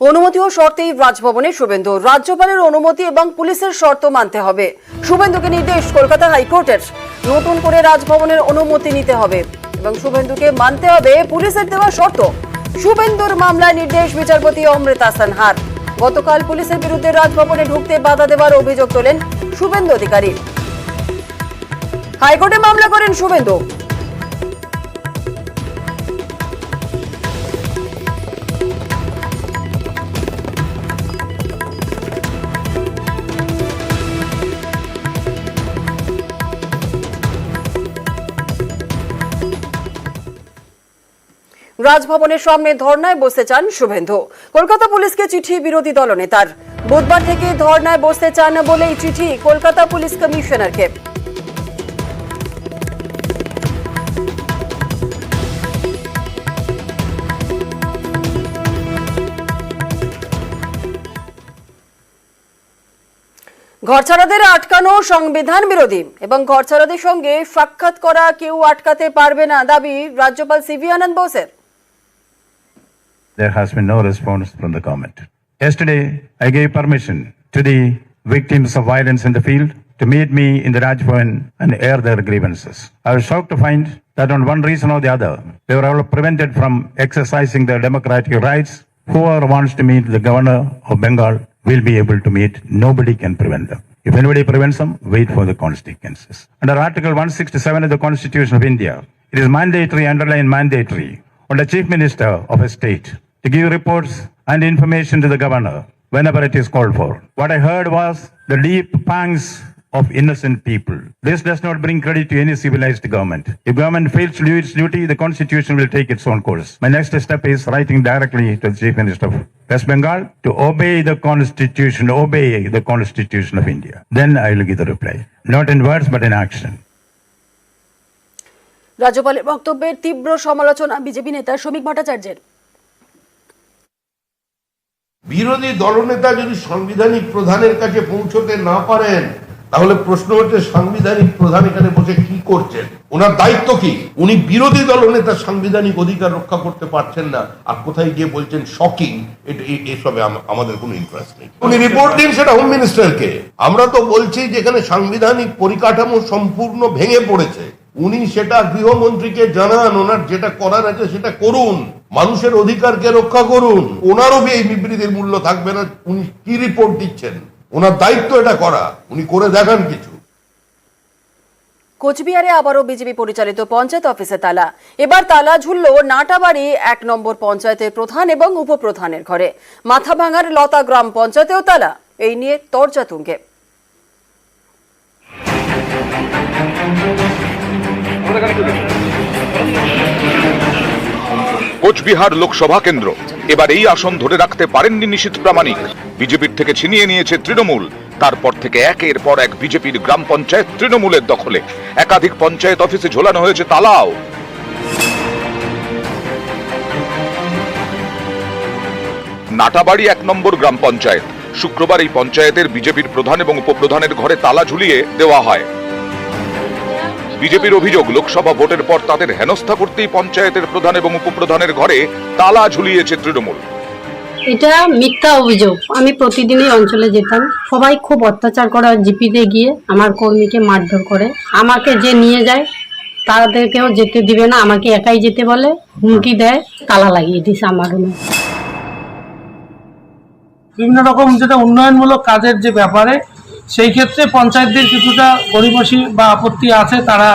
অনুমতি ও শর্তেই রাজভবনে শুভেন্দু। রাজ্যপালের অনুমতি এবং পুলিশের শর্ত মানতে হবে। শুভেন্দুকে নির্দেশ কলকাতা হাইকোর্টের। নতুন করে রাজভবনের অনুমতি নিতে হবে এবং শুভেন্দুকে মানতে হবে পুলিশের দেওয়া শর্ত। শুভেন্দুর মামলায় নির্দেশ বিচারপতি অমৃতা সানহার গতকাল পুলিশের বিরুদ্ধে রাজভবনে ঢুকতে বাধা দেওয়ার অভিযোগ তোলেন শুভেন্দু অধিকারী। হাইকোর্টে মামলা করেন শুভেন্দু। রাজভবনের সামনে ধর্নায় বসতে চান শুভেন্দু। কলকাতা পুলিশকে চিঠি বিরোধী দলনেতার বুধবার থেকে ধর্নায় বসতে চান বলেই চিঠি কলকাতা পুলিশ কমিশনারকে। ঘরছাড়াদের আটকানো সংবিধান বিরোধী এবং ঘরছাড়াদের সঙ্গে সাক্ষাৎ করা কেউ আটকাতে পারবে না দাবি রাজ্যপাল সিভি আনন্দ বোসের। There has been no response from the government. Yesterday, I gave permission to the victims of violence in the field to meet me in the Rajbhavan and air their grievances. I was shocked to find that on one reason or the other, they were all prevented from exercising their democratic rights. Whoever wants to meet the governor of Bengal will be able to meet. Nobody can prevent them. If anybody prevents them, wait for the consequences. Under Article 167 of the Constitution of India, it is mandatory, underline mandatory, on the Chief Minister of a state to give reports and information to the governor whenever it is called for. What I heard was the deep pangs of innocent people. This does not bring credit to any civilized government. If government fails to do its duty, the constitution will take its own course. My next step is writing directly to the Chief Minister of West Bengal to obey the constitution, obey the constitution of India. Then I will give the reply. Not in words, but in action. রাজ্যপালের বক্তব্যের তীব্র সমালোচনা BJP নেতা শ্রমিক ভট্টাচার্যের বিরোধী দলনেতা যদি সাংবিধানিক প্রধানের কাছে পৌঁছতে না পারেন, তাহলে প্রশ্ন হচ্ছে সাংবিধানিক প্রধান এখানে বসে কি করছেন? ওনার দায়িত্ব কি? উনি বিরোধী দলনেতা সাংবিধানিক অধিকার রক্ষা করতে পারছেন না। আর কোথায় গিয়ে বলছেন শকিং এসবে আমাদের কোনো ইন্টারেস্ট নেই। উনি রিপোর্ট দিন সেটা হোম মিনিস্টারকে আমরা তো বলছি যে এখানে সাংবিধানিক পরিকাঠামো সম্পূর্ণ ভেঙে পড়েছে, উনি সেটা গৃহমন্ত্রীকে জানান, ওনার যেটা করার আছে সেটা করুন। মানুষের অধিকারকে রক্ষা করুন। ওনারও এই বিবৃতির মূল্য থাকবে না? উনি কি রিপোর্ট দিচ্ছেন? ওনার দায়িত্ব এটা করা। উনি করে দেখান কিছু। কোচবিহারে আবারও বিজেপি পরিচালিত পঞ্চায়েত অফিসে তালা। এবার তালা ঝুলল নাটাবাড়ি এক নম্বর পঞ্চায়েতের প্রধান এবং উপপ্রধানের ঘরে। মাথাভাঙার লতা গ্রাম পঞ্চায়েতেও তালা। এই নিয়ে তর্জা তুঙ্গে। কোচবিহার লোকসভা কেন্দ্র। এবার এই আসন ধরে রাখতে পারেননি নিশীথ প্রামাণিক। বিজেপির থেকে ছিনিয়ে নিয়েছে তৃণমূল। তারপর থেকে একের পর এক বিজেপির গ্রাম পঞ্চায়েত তৃণমূলের দখলে। একাধিক পঞ্চায়েত অফিসে ঝোলানো হয়েছে তালাও। নাটাবাড়ি এক নম্বর গ্রাম পঞ্চায়েত। শুক্রবার এই পঞ্চায়েতের বিজেপির প্রধান এবং উপপ্রধানের ঘরে তালা ঝুলিয়ে দেওয়া হয়। বিজেপির অভিযোগ লোকসভা ভোটের পর তাদের হেনস্থা করতেই পঞ্চায়েতের প্রধান এবং উপপ্রধানের ঘরে তালা ঝুলিয়েছে তৃণমূল। এটা মিথ্যা অভিযোগ। আমি প্রতিদিনই অঞ্চলে যেতাম। সবাই খুব অত্যাচার করে জিপিতে গিয়ে আমার কর্মীকে মারধর করে। আমাকে যে নিয়ে যায় তাদেরকেও যেতে দিবে না। আমাকে একাই যেতে বলে হুমকি দেয় তালা লাগিয়ে দিছে আমার রুমে বিভিন্ন রকম যেটা উন্নয়নমূলক কাজের যে ব্যাপারে সেই ক্ষেত্রে পঞ্চায়েতদের কিছুটা গরিবসী বা আপত্তি আছে, তারা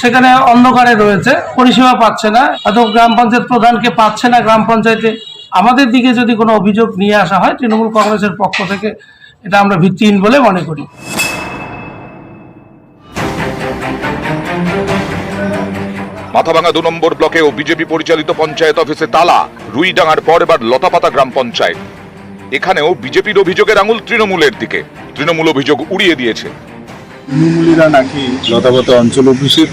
সেখানে অন্ধকারে রয়েছে, পরিষেবা পাচ্ছে না হয়তো গ্রাম পঞ্চায়েত প্রধানকে পাচ্ছে না গ্রাম পঞ্চায়েতে। আমাদের দিকে যদি কোনো অভিযোগ নিয়ে আসা হয়, তৃণমূল কংগ্রেসের পক্ষ থেকে এটা আমরা ভিত্তিহীন বলে মনে করি। মাথাভাঙা দু নম্বর ব্লকেও বিজেপি পরিচালিত পঞ্চায়েত অফিসে তালা রুইডাঙ্গার পর এবার লতাপাতা গ্রাম পঞ্চায়েত। এখানেও বিজেপির অভিযোগের আঙুল তৃণমূলের দিকে। তৃণমূল অভিযোগ উড়িয়ে দিয়েছে। তৃণমূলীরা নাকি লতাপাতা অঞ্চল অফিসের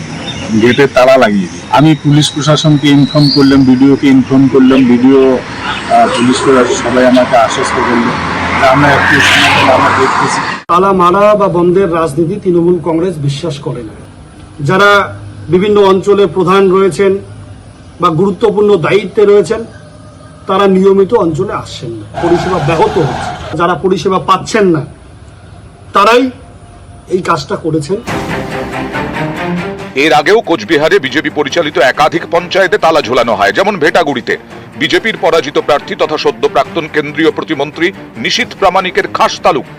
গেটে তালা লাগিয়ে দিই আমি পুলিশ প্রশাসনকে ইনফর্ম করলাম বিডিওকে ইনফর্ম করলাম বিডিও পুলিশ প্রশাসন সবাই আমাকে আশ্বস্ত করল। আমরা একটু আমরা দেখতেছি। তালা মারা বা বন্ধের রাজনীতি তৃণমূল কংগ্রেস বিশ্বাস করে না। যারা বিভিন্ন অঞ্চলে প্রধান রয়েছেন বা গুরুত্বপূর্ণ দায়িত্বে রয়েছেন তারা নিয়মিত অঞ্চলে আসছেন না। পরিষেবা ব্যাহত হচ্ছে। যারা পরিষেবা পাচ্ছেন না তারাই এই কাজটা করেছেন। এর আগেও কোচবিহারে বিজেপি পরিচালিত একাধিক পঞ্চায়েতে তালা ঝোলানো হয়, যেমন ভেটাগুড়িতে। বিজেপির পরাজিত প্রার্থী তথা সদ্য প্রাক্তন কেন্দ্রীয় প্রতিমন্ত্রী নিশীথ প্রামাণিকের খাস তালুক।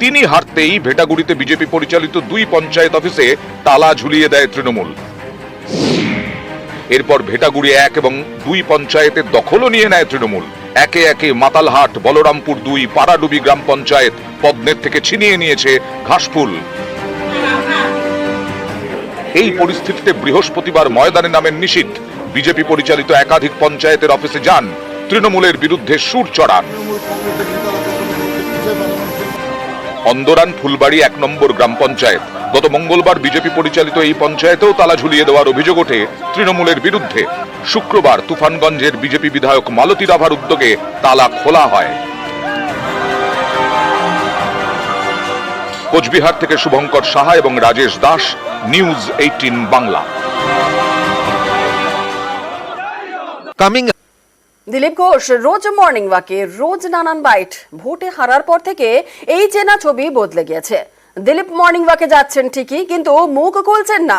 তিনি হারতেই ভেটাগুড়িতে বিজেপি পরিচালিত দুই পঞ্চায়েত অফিসে তালা ঝুলিয়ে দেয় তৃণমূল। এরপর ভেটাগুড়ি এক এবং দুই পঞ্চায়েতের দখলও নিয়ে নেয় তৃণমূল। একে একে মাতালহাট, বলরামপুর দুই, পাড়াডুবি গ্রাম পঞ্চায়েত পদ্মের থেকে ছিনিয়ে নিয়েছে ঘাসফুল। এই পরিস্থিতিতে বৃহস্পতিবার ময়দানে নামেন নিশীথ বিজেপি পরিচালিত একাধিক পঞ্চায়েতের অফিসে যান। তৃণমূলের বিরুদ্ধে সুর চড়ান। অন্দরান ফুলবাড়ি এক নম্বর গ্রাম পঞ্চায়েত। গত মঙ্গলবার বিজেপি পরিচালিত এই পঞ্চায়েতেও তালা ঝুলিয়ে দেওয়ার অভিযোগ ওঠে তৃণমূলের বিরুদ্ধে। শুক্রবার তুফানগঞ্জের বিজেপি বিধায়ক মালতী রাভার উদ্যোগে তালা খোলা হয়। কোচবিহার থেকে শুভঙ্কর সাহা এবং Rajesh Das news eighteen Bangla. coming Dilip Ghosh রোজ মর্নিং ওয়াকে রোজ নানান বাইট ভোটে হারার পর থেকে এই চেনা ছবি বদলে গিয়েছে। দিলীপ মর্নিং ওয়াকে যাচ্ছেন ঠিকই কিন্তু মুখ খুলছেন না।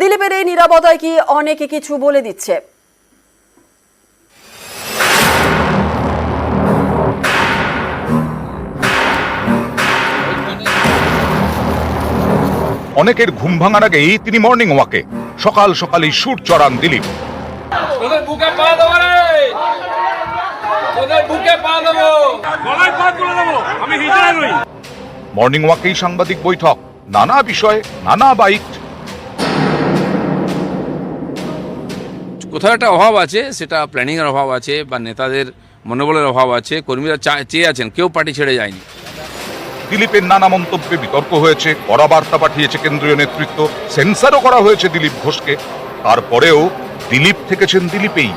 দিলীপের এই নিরাপদায় কি অনেকে কিছু বলে দিচ্ছে। অনেকের ঘুম ভাঙার আগেই তিনি মর্নিং ওয়াকে সকাল সকালই সুর চড়ান দিলীপ। তোদের বুকে পা দেবো রে। তোদের বুকে পা দেবো। গলায় পা তুলে দেবো। আমি হিজড়া নই। মর্নিং ওয়াকেই সাংবাদিক বৈঠক। নানা বিষয়ে নানা বাইট কোথাও একটা অভাব আছে সেটা প্ল্যানিংয়ের অভাব আছে বা নেতাদের মনোবলের অভাব আছে। কর্মীরা চা- চেয়ে আছেন কেউ পার্টি ছেড়ে যায়নি। দিলীপের নানা মন্তব্যে বিতর্ক হয়েছে কড়া বার্তা পাঠিয়েছে কেন্দ্রীয় নেতৃত্ব, সেন্সারও করা হয়েছে দিলীপ ঘোষকে। তারপরেও দিলীপ থেকেছেন দিলীপেই।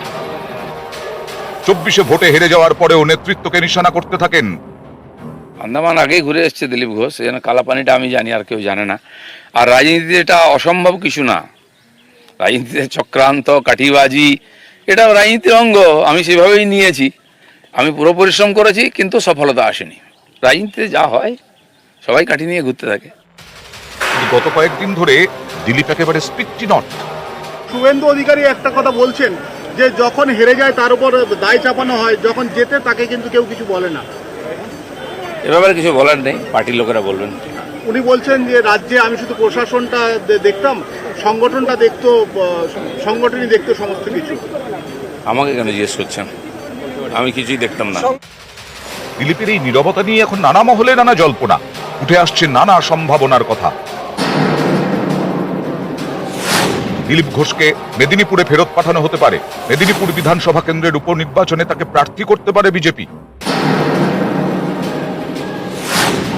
চব্বিশে ভোটে হেরে যাওয়ার পরেও নেতৃত্বকে নিশানা করতে থাকেন। আন্দামান আগেই ঘুরে এসছে দিলীপ ঘোষ এখানে কালাপানিটা আমি জানি, আর কেউ জানে না। আর রাজনীতিতে এটা অসম্ভব কিছু না। রাজনীতিতে চক্রান্ত, কাঠিবাজি এটা রাজনীতির অঙ্গ, আমি সেভাবেই নিয়েছি। আমি পুরো পরিশ্রম করেছি, কিন্তু সফলতা আসেনি। রাজনীতিতে যা হয় সবাই কাঠি নিয়ে ঘুরতে থাকে। গত কয়েকদিন ধরে দিলীপ একেবারে স্পিকটি নট। শুভেন্দু অধিকারী একটা কথা বলছেন যে যখন হেরে যায় তার উপর দায় চাপানো হয় যখন জেতে তাকে কিন্তু কেউ কিছু বলে না। এ ব্যাপারে কিছু বলার নেই পার্টির লোকেরা বলবেন। উনি বলছেন যে রাজ্যে আমি শুধু প্রশাসনটা দেখতাম সংগঠনটা দেখতো সংগঠনই দেখতো সমস্ত কিছু। আমাকে কেন জিজ্ঞেস করছেন? আমি কিছুই দেখতাম না। দিলীপের এই নীরবতা নিয়ে এখন নানা মহলে নানা জল্পনা। উঠে আসছে নানা সম্ভাবনার কথা। দিলীপ ঘোষকে মেদিনীপুরে ফেরত পাঠানো হতে পারে। মেদিনীপুর বিধানসভা কেন্দ্রের উপনির্বাচনে তাকে প্রার্থী করতে পারে বিজেপি।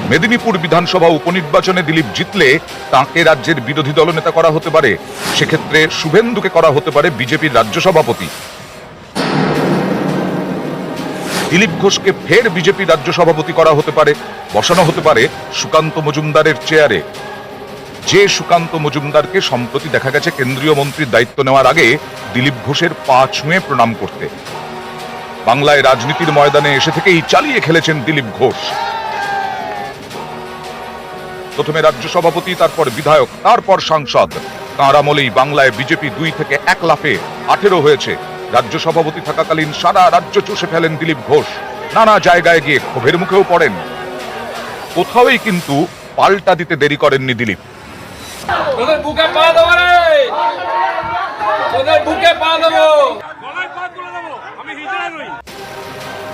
মেদিনীপুর বিধানসভা উপনির্বাচনে দিলীপ জিতলে তাকে রাজ্যের বিরোধী দলনেতা করা হতে পারে। সেক্ষেত্রে শুভেন্দুকে করা হতে পারে বিজেপির রাজ্য সভাপতি। দিলীপ ঘোষকে ফের বিজেপি রাজ্য সভাপতি করা হতে পারে, বসানো হতে পারে সুকান্ত মজুমদারের চেয়ারে যে সুকান্ত মজুমদারকে সম্প্রতি দেখা গেছে কেন্দ্রীয় মন্ত্রীর দায়িত্ব নেওয়ার আগে দিলীপ ঘোষের পা ছুঁয়ে প্রণাম করতে। বাংলায় রাজনীতির ময়দানে এসে থেকেই চালিয়ে খেলেছেন দিলীপ ঘোষ। প্রথমে রাজ্য সভাপতি, তারপর বিধায়ক, তারপর সাংসদ। তাঁর আমলেই বাংলায় বিজেপি দুই থেকে এক লাফে আঠেরো হয়েছে। রাজ্য সভাপতি থাকাকালীন সারা রাজ্য চষে ফেলেন দিলীপ ঘোষ। নানা জায়গায় গিয়ে ক্ষোভের মুখেও পড়েন। কোথাওই কিন্তু পাল্টা দিতে দেরি করেননি দিলীপ।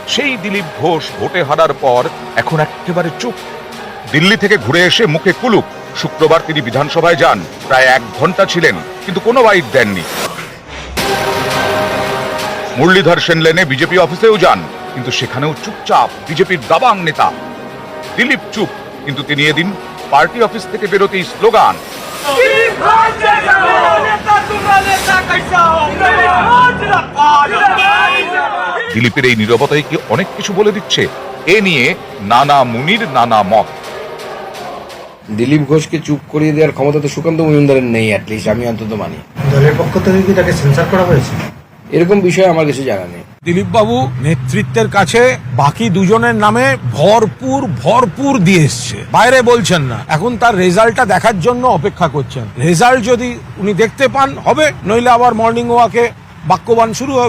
সেই দিলীপ ঘোষ ভোটে হারার পর এখন একেবারে চুপ। দিল্লি থেকে ঘুরে এসে মুখে কুলুক শুক্রবার তিনি বিধানসভায় যান। প্রায় এক ঘণ্টা ছিলেন কিন্তু কোনো বাইট দেননি। মুরলীধর সেন লেনে বিজেপি অফিসেও যান কিন্তু সেখানেও চুপচাপ বিজেপির দাবাং নেতা। দিলীপ চুপ কিন্তু তিনি এদিন পার্টি অফিস থেকে বেরোতেই স্লোগান দিলীপের এই নীরবতাই কি অনেক কিছু বলে দিচ্ছে? এ নিয়ে নানা মুনির নানা মত। দিলীপ ঘোষকে চুপ করিয়ে দেওয়ার ক্ষমতা তো সুকান্ত মজুমদারের নেই অ্যাটলিস্ট আমি অন্তত মানি। দলের পক্ষ থেকে কি তাকে সেন্সার করা হয়েছে? এরকম বিষয়ে আমার কিছু জানা নেই। দিলীপ বাবু নেতৃত্বের কাছে বাকি দুজনের নামে ভরপুর ভরপুর দিয়ে এসছে। বাইরে বলছেন না। এখন তার রেজাল্টটা দেখার জন্য অপেক্ষা করছেন। রেজাল্ট যদি উনি দেখতে পান, হবে। নইলে আবার মর্নিং ওয়াকে বাক্যবান শুরু হবে।